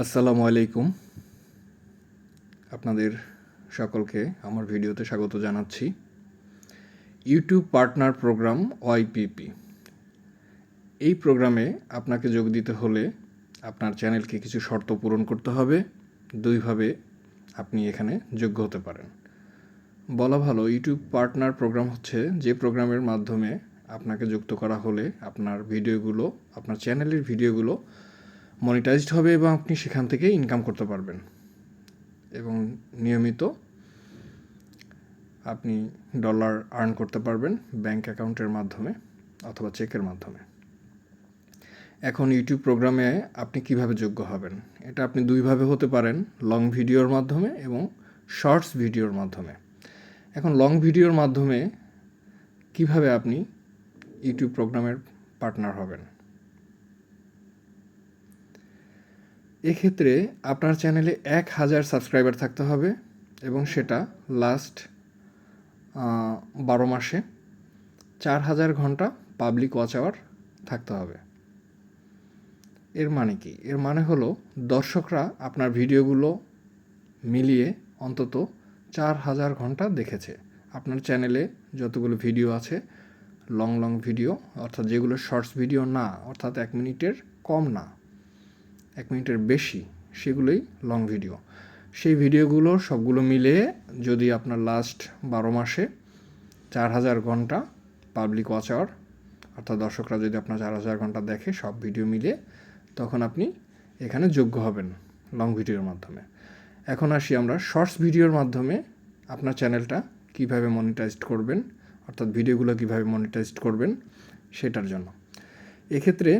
আসসালামু আলাইকুম। আপনাদের সকলকে আমার ভিডিওতে স্বাগত জানাচ্ছি। YouTube partner program YPP. এই প্রোগ্রামে আপনাকে যোগ দিতে হলে আপনার চ্যানেলকে কিছু শর্ত পূরণ করতে হবে। দুইভাবে আপনি এখানে যোগ্য হতে পারেন। বলা ভালো, ইউটিউব পার্টনার প্রোগ্রাম হচ্ছে যে প্রোগ্রামের মাধ্যমে আপনাকে যুক্ত করা হলে আপনার ভিডিওগুলো, আপনার চ্যানেলের ভিডিওগুলো মনিটাইজড হবে এবং আপনি সেখান থেকে ইনকাম করতে পারবেন। এবং নিয়মিত আপনি ডলার আর্ন করতে পারবেন ব্যাংক অ্যাকাউন্টের মাধ্যমে অথবা চেকের মাধ্যমে। এখন ইউটিউব প্রোগ্রামে আপনি কীভাবে যোগ্য হবেন? এটা আপনি দুইভাবে হতে পারেন লং ভিডিওর মাধ্যমে এবং শর্টস ভিডিওর মাধ্যমে। এখন লং ভিডিওর মাধ্যমে কীভাবে আপনি ইউটিউব প্রোগ্রামের পার্টনার হবেন? এক্ষেত্রে আপনার চ্যানেলে এক হাজার সাবস্ক্রাইবার থাকতে হবে এবং সেটা লাস্ট বারো মাসে চার হাজার ঘণ্টা পাবলিক ওয়াচ আওয়ার থাকতে হবে। এর মানে কি? এর মানে হলো দর্শকরা আপনার ভিডিওগুলো মিলিয়ে অন্তত চার হাজার ঘণ্টা দেখেছে। আপনার চ্যানেলে যতগুলো ভিডিও আছে লং লং ভিডিও অর্থাৎ যেগুলো শর্টস ভিডিও না, অর্থাৎ এক মিনিটের কম না এক মিনিটের বেশি, সেগুলোই লং ভিডিও সেই ভিডিওগুলো সবগুলো মিলে যদি আপনার লাস্ট বারো মাসে চার হাজার ঘণ্টা পাবলিক ওয়াচ আওয়ার অর্থাৎ দর্শকরা যদি আপনার চার হাজার ঘণ্টা দেখে সব ভিডিও মিলে তখন আপনি এখানে যোগ্য হবেন লং ভিডিওর মাধ্যমে। এখন আসি আমরা শর্টস ভিডিওর মাধ্যমে আপনার চ্যানেলটা কীভাবে মনিটাইজড করবেন, অর্থাৎ ভিডিওগুলো কীভাবে মনিটাইজড করবেন, সেটার জন্য। এক্ষেত্রে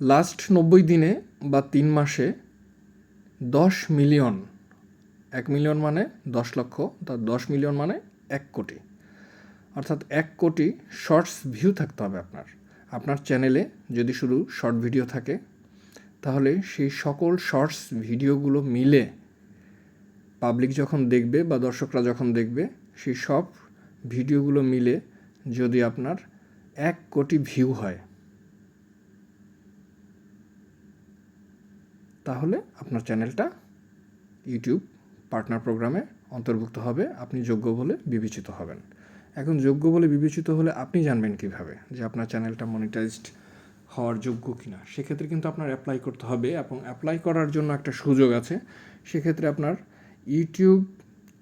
লাস্ট নব্বই দিনে বা তিন মাসে দশ মিলিয়ন, এক মিলিয়ন মানে দশ লক্ষ, তা দশ মিলিয়ন মানে এক কোটি। অর্থাৎ এক কোটি শর্টস ভিউ থাকতে হবে আপনার। আপনার চ্যানেলে যদি শুধু শর্ট ভিডিও থাকে, তাহলে সেই সকল শর্টস ভিডিওগুলো মিলে পাবলিক যখন দেখবে বা দর্শকরা যখন দেখবে, সেই সব ভিডিওগুলো মিলে যদি আপনার এক কোটি ভিউ হয় তাহলে আপনার চ্যানেলটা ইউটিউব পার্টনার প্রোগ্রামে অন্তর্ভুক্ত হবে, আপনি যোগ্য বলে বিবেচিত হবেন। এখন যোগ্য বলে বিবেচিত হলে আপনি জানবেন কীভাবে যে আপনার চ্যানেলটা মনিটাইজড হওয়ার যোগ্য কিনা। সেক্ষেত্রে কিন্তু আপনার অ্যাপ্লাই করতে হবে এবং অ্যাপ্লাই করার জন্য একটা সুযোগ আছে। সেক্ষেত্রে আপনার ইউটিউব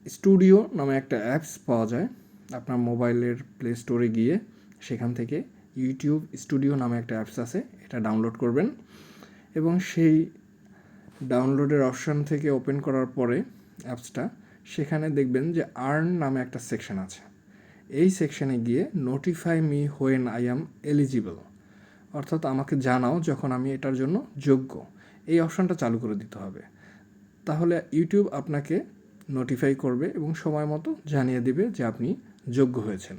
স্টুডিও নামে একটা অ্যাপস পাওয়া যায়। আপনার মোবাইলের প্লে স্টোরে গিয়ে সেখান থেকে ইউটিউব স্টুডিও নামে একটা অ্যাপস আছে, এটা ডাউনলোড করবেন এবং সেই ডাউনলোডের অপশান থেকে ওপেন করার পরে অ্যাপসটা, সেখানে দেখবেন যে আর্ন নামে একটা সেকশন আছে। এই সেকশনে গিয়ে notify me when I am eligible অর্থাৎ আমাকে জানাও যখন আমি এটার জন্য যোগ্য। এই অপশানটা চালু করে দিতে হবে। তাহলে ইউটিউব আপনাকে নোটিফাই করবে এবং সময় মতো জানিয়ে দিবে যে আপনি যোগ্য হয়েছেন।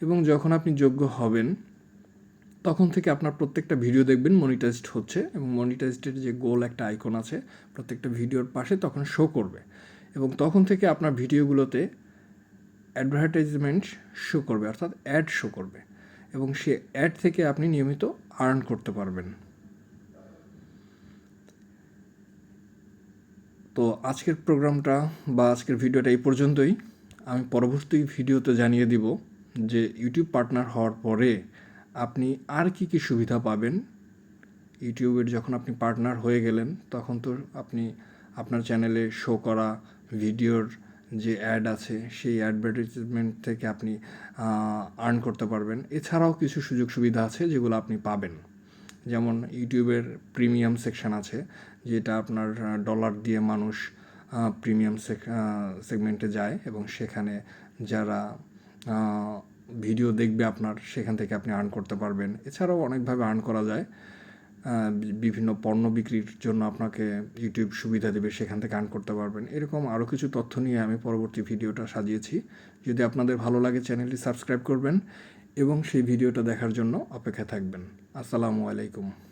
এবং যখন আপনি যোগ্য হবেন তখন থেকে আপনার প্রত্যেকটা ভিডিও দেখবেন মনিটাইজড হচ্ছে এবং মনিটাইজডের যে গোল একটা আইকন আছে, প্রত্যেকটা ভিডিওর পাশে তখন শো করবে। এবং তখন থেকে আপনার ভিডিওগুলোতে অ্যাডভার্টাইজমেন্ট শো করবে, অর্থাৎ অ্যাড শো করবে। এবং সে অ্যাড থেকে আপনি নিয়মিত আর্ন করতে পারবেন। তো আজকের প্রোগ্রামটা বা আজকের ভিডিওটা এই পর্যন্তই। আমি পরবর্তী ভিডিওতে জানিয়ে দিব যে ইউটিউব পার্টনার হওয়ার পরে আপনি আর কি কি সুবিধা পাবেন? ইউটিউবের যখন আপনি পার্টনার হয়ে গেলেন, তখন তো আপনি আপনার চ্যানেলে শো করা, ভিডিওর যে অ্যাড আছে, সেই অ্যাডভার্টাইজমেন্ট থেকে আপনি আর্ন করতে পারবেন। এছাড়াও কিছু সুযোগ সুবিধা আছে যেগুলো আপনি পাবেন। যেমন ইউটিউবের প্রিমিয়াম সেকশন আছে, যেটা আপনার ডলার দিয়ে মানুষ প্রিমিয়াম সেগমেন্টে যায় এবং সেখানে যারা ভিডিও দেখবে আপনার, সেখান থেকে আপনি আর্ন করতে পারবেন। এছাড়াও অনেকভাবে আর্ন করা যায়। বিভিন্ন পণ্য বিক্রির জন্য আপনাকে ইউটিউব সুবিধা দেবে, সেখান থেকে আর্ন করতে পারবেন। এরকম আরও কিছু তথ্য নিয়ে আমি পরবর্তী ভিডিওটা সাজিয়েছি। যদি আপনাদের ভালো লাগে চ্যানেলটি সাবস্ক্রাইব করবেন এবং সেই ভিডিওটা দেখার জন্য অপেক্ষা থাকবেন। আসসালামু আলাইকুম।